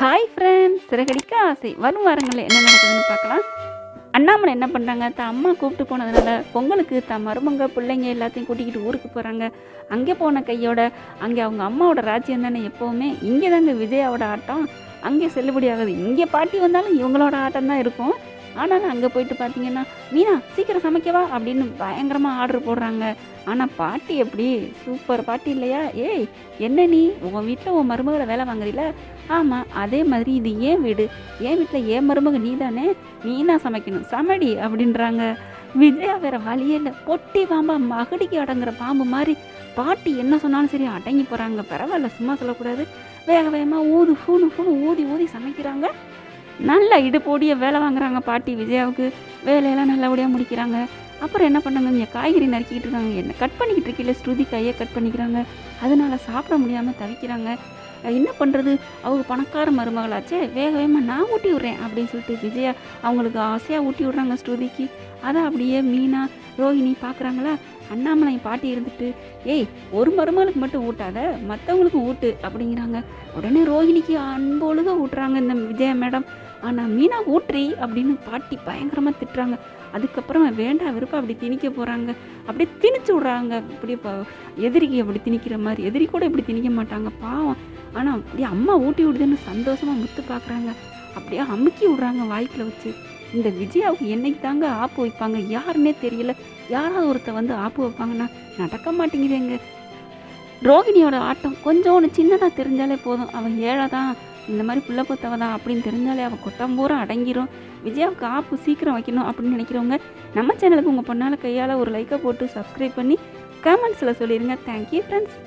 Hi friends Siragadikka ஆசை. வரும் வாரங்களில் என்ன நடக்குதுன்னு பார்க்கலாம். அண்ணாமலை என்ன பண்ணுறாங்க தான் அம்மா கூப்பிட்டு போனதுனால பொங்கலுக்கு தான் மருமங்க பிள்ளைங்க எல்லாத்தையும் கூட்டிக்கிட்டு ஊருக்கு போகிறாங்க அங்கே போன கையோட அங்கே அவங்க அம்மாவோட ராஜ்யம் தானே எப்போவுமே? இங்கே தாங்க விஜயாவோட ஆட்டம். அங்கே செல்லுபடி ஆகுது இங்கே பாட்டி வந்தாலும் இவங்களோட ஆட்டம் தான் இருக்கும். ஆனாலும் அங்கே போயிட்டு பார்த்தீங்கன்னா மீனா சீக்கிரம் சமைக்கவா அப்படின்னு பயங்கரமாக ஆர்டர் போடுறாங்க. ஆனால் பாட்டி எப்படி? சூப்பர் பாட்டி இல்லையா? ஏய் என்ன நீ? உன் வீட்டில் உன் மருமகளை வேலை வாங்குறீல ஆமாம் அதே மாதிரி இது ஏன் வீடு? என் வீட்டில் ஏன் மருமக நீ தானே நீ தான் சமைக்கணும். சமடி அப்படின்றாங்க. விஜயா வேற வழியே இல்லை. பொட்டி பாம்பா மகடிக்கு அடங்குற பாம்பு மாதிரி. பாட்டி என்ன சொன்னாலும் சரி அடங்கி போகிறாங்க பரவாயில்ல சும்மா சொல்லக்கூடாது. வேக வேகமாக ஊது ஃபூனு ஃபூனு ஊதி ஊதி சமைக்கிறாங்க. நல்லா இடுப்போடிய வேலை வாங்குறாங்க பாட்டி விஜயாவுக்கு. வேலையெல்லாம் நல்லபடியாக முடிக்கிறாங்க. அப்புறம் என்ன பண்ணாங்க? இங்கே காய்கறி நறுக்கிட்டு இருக்காங்க. என்ன கட் பண்ணிக்கிட்டு இருக்கீல்ல? ஸ்ருதி கையை கட் பண்ணிக்கிறாங்க. அதனால் சாப்பிட முடியாமல் தவிக்கிறாங்க. என்ன பண்ணுறது அவங்க பணக்கார மருமகளாச்சே. வேக வேகமாக நான் ஊட்டி விட்றேன் அப்படின்னு சொல்லிட்டு விஜயா அவங்களுக்கு ஆசையாக ஊட்டி விட்றாங்க ஸ்ருதிக்கு. அதை அப்படியே மீனா ரோஹிணி பார்க்குறாங்களா அண்ணாமலை பாட்டி இருந்துட்டு ஏய் ஒரு மருமகளுக்கு மட்டும் ஊட்டாத. மற்றவங்களுக்கும் ஊட்டு. அப்படிங்கிறாங்க. உடனே ரோஹிணிக்கு அன்பொழுக ஊட்டுறாங்க இந்த விஜயா மேடம். ஆனால் மீனா ஊற்றி அப்படின்னு பாட்டி பயங்கரமாக திட்டுறாங்க. அதுக்கப்புறமா வேண்டாம் விருப்பம் அப்படி திணிக்க போகிறாங்க அப்படியே திணிச்சு விட்றாங்க. அப்படியே எதிரிக்கு அப்படி திணிக்கிற மாதிரி. எதிரி கூட இப்படி திணிக்க மாட்டாங்க. பாவம். ஆனால் அப்படியே அம்மா ஊட்டி விடுதுன்னு சந்தோஷமாக முத்து பார்க்குறாங்க அப்படியே அமுக்கி விட்றாங்க வாய்க்கில் வச்சு. இந்த விஜயாவுக்கு என்னைக்கு தாங்க ஆப்பு வைப்பாங்க? யாருன்னே தெரியல. யாராவது ஒருத்த வந்து ஆப்பு வைப்பாங்கன்னா நடக்க மாட்டேங்குதுங்க ரோகிணியோட ஆட்டம் கொஞ்சம் ஒன்று சின்னதாக தெரிஞ்சாலே போதும். அவள் ஏழை தான் இந்த மாதிரி புள்ள பொத்தவ தான் அப்படின்னு தெரிஞ்சாலே அவள் கொட்டம்பூரா அடங்கிரும். விஜயாவுக்கு ஆப்பு சீக்கிரம் வைக்கணும் அப்படின்னு நினைக்கிறவங்க நம்ம சேனலுக்கு உங்கள் பொண்ணால் கையால் ஒரு லைக்கை போட்டு சப்ஸ்கிரைப் பண்ணி கமெண்ட்ஸில் சொல்லிடுங்க தேங்க்யூ ஃப்ரெண்ட்ஸ்